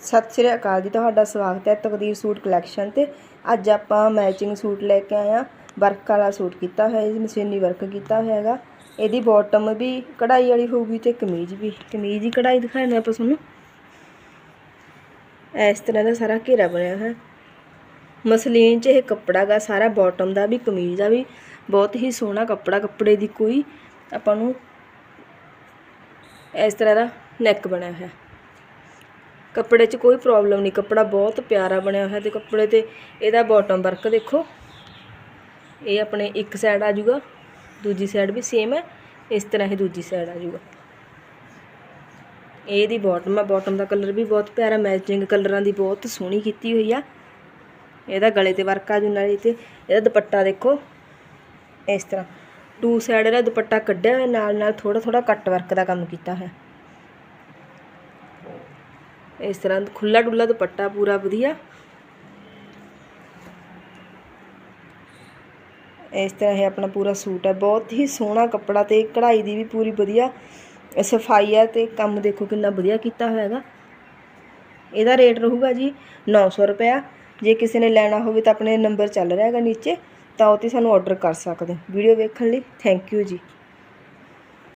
ਸਤਿ ਸ਼੍ਰੀ ਅਕਾਲ ਜੀ, ਤੁਹਾਡਾ ਸਵਾਗਤ ਹੈ ਤਕਦੀਰ ਸੂਟ ਕਲੈਕਸ਼ਨ ਤੇ। ਅੱਜ ਆਪਾਂ ਮੈਚਿੰਗ ਸੂਟ ਲੈ ਕੇ ਆਏ ਆ ਵਰਕ ਵਾਲਾ ਸੂਟ ਕੀਤਾ ਹੋਇਆ ਜੀ, ਮਸ਼ੀਨੀ ਵਰਕ ਕੀਤਾ ਹੋਇਆ ਹੈਗਾ ਇਹਦੀ ਬਾਟਮ ਵੀ ਕਢਾਈ ਵਾਲੀ ਹੋਊਗੀ ਤੇ ਕਮੀਜ਼ ਵੀ। ਕਮੀਜ਼ ਦੀ ਕਢਾਈ ਦਿਖਾਉਂਦੇ ਆਪਾਂ ਤੁਹਾਨੂੰ। ਇਸ ਤਰ੍ਹਾਂ ਦਾ ਸਾਰਾ ਘੇਰਾ ਬਣਿਆ ਹੈ ਮਸਲੀਨ 'ਚ ਇਹ ਕੱਪੜਾ ਗਾ, ਸਾਰਾ ਬਾਟਮ ਦਾ ਵੀ, ਕਮੀਜ਼ ਦਾ ਵੀ। ਬਹੁਤ ਹੀ ਸੋਹਣਾ ਕੱਪੜਾ, ਕੱਪੜੇ ਦੀ ਕੋਈ ਆਪਾਂ ਨੂੰ ਇਸ ਤਰ੍ਹਾਂ ਦਾ ਨੈਕ ਬਣਿਆ ਹੋਇਆ। ਕੱਪੜੇ 'ਚ ਕੋਈ ਪ੍ਰੋਬਲਮ ਨਹੀਂ, ਕੱਪੜਾ ਬਹੁਤ ਪਿਆਰਾ ਬਣਿਆ ਹੋਇਆ ਤੇ ਕੱਪੜੇ ਤੇ ਇਹਦਾ ਬਾਟਮ ਵਰਕ ਦੇਖੋ। ਇਹ ਆਪਣੇ ਇੱਕ ਸਾਈਡ ਆ ਜਾਊਗਾ, ਦੂਜੀ ਸਾਈਡ ਵੀ ਸੇਮ ਹੈ, ਇਸ ਤਰ੍ਹਾਂ ਹੀ ਦੂਜੀ ਸਾਈਡ ਆ ਜਾਊਗਾ। ਇਹਦੀ ਬਾਟਮ ਆ ਬਾਟਮ ਦਾ ਕਲਰ ਵੀ ਬਹੁਤ ਪਿਆਰਾ ਮੈਚਿੰਗ ਕਲਰਾਂ ਦੀ ਬਹੁਤ ਸੋਹਣੀ ਕੀਤੀ ਹੋਈ ਆ। ਇਹਦਾ ਗਲੇ ਤੇ ਵਰਕ ਆ ਜੂ ਨਾਲੇ ਤੇ, ਇਹਦਾ ਦੁਪੱਟਾ ਦੇਖੋ, ਇਸ ਤਰ੍ਹਾਂ। ਟੂ ਸਾਈਡ ਇਹਦਾ ਦੁਪੱਟਾ ਕੱਢਿਆ ਹੋਇਆ ਨਾਲ ਨਾਲ ਥੋੜਾ ਥੋੜਾ ਕੱਟ ਵਰਕ ਦਾ ਕੰਮ ਕੀਤਾ ਹੈ ਇਸ ਤਰ੍ਹਾਂ ਖੁੱਲਾ ਡੁੱਲਾ ਦੁਪੱਟਾ ਪੂਰਾ ਵਧੀਆ। ਇਸ ਤਰ੍ਹਾਂ ਇਹ ਆਪਣਾ ਪੂਰਾ ਸੂਟ ਹੈ। ਬਹੁਤ ਹੀ ਸੋਹਣਾ ਕੱਪੜਾ ਤੇ ਕਢਾਈ ਦੀ ਵੀ ਪੂਰੀ ਵਧੀਆ ਸਫ਼ਾਈ ਹੈ ਤੇ ਕੰਮ ਦੇਖੋ ਕਿੰਨਾ ਵਧੀਆ ਕੀਤਾ ਹੋਇਆ ਹੈਗਾ। ਇਹਦਾ ਰੇਟ ਰਹੂਗਾ ਜੀ 900 ਰੁਪਇਆ। ਜੇ ਕਿਸੇ ਨੇ ਲੈਣਾ ਹੋਵੇ ਤਾਂ ਆਪਣੇ ਨੰਬਰ ਚੱਲ ਰਿਹਾ ਹੈਗਾ ਨੀਚੇ, ਤਾਂ ਉਹ ਤੇ ਸਾਨੂੰ ਆਰਡਰ ਕਰ ਸਕਦੇ ਵੀਡੀਓ ਵੇਖਣ ਲਈ ਥੈਂਕ ਯੂ ਜੀ।